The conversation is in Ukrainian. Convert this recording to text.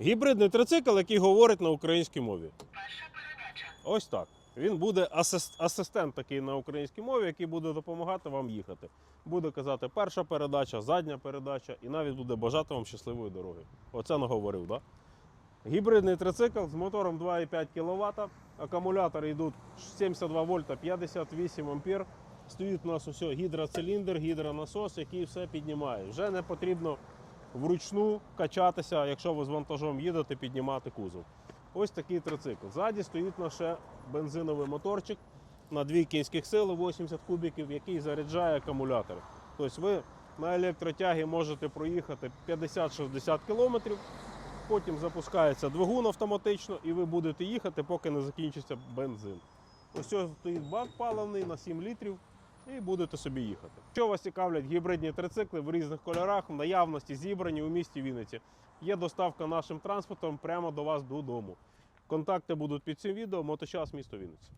Гібридний трицикл, який говорить на українській мові. Ось так. Він буде асист- асистент такий на українській мові, який буде допомагати вам їхати. Буде казати перша передача, задня передача, і навіть буде бажати вам щасливої дороги. Оце наговорив, так? Да? Гібридний трицикл з мотором 2,5 кВт. Акумулятори йдуть 72 вольта 58 ампер. Стоїть у нас усе гідроциліндр, гідронасос, який все піднімає. Вже не потрібно вручну качатися, якщо ви з вантажом їдете, піднімати кузов. Ось такий трицикл. Ззаді стоїть наш бензиновий моторчик на 2 кінських сили 80 кубіків, який заряджає акумулятор. Тобто ви на електротягі можете проїхати 50-60 кілометрів, потім запускається двигун автоматично, і ви будете їхати, поки не закінчиться бензин. Ось ось стоїть бак паливний на 7 літрів. І будете собі їхати. Що вас цікавлять гібридні трицикли в різних кольорах, в наявності зібрані у місті Вінниці. Є доставка нашим транспортом прямо до вас додому. Контакти будуть під цим відео. Моточас місто Вінниці.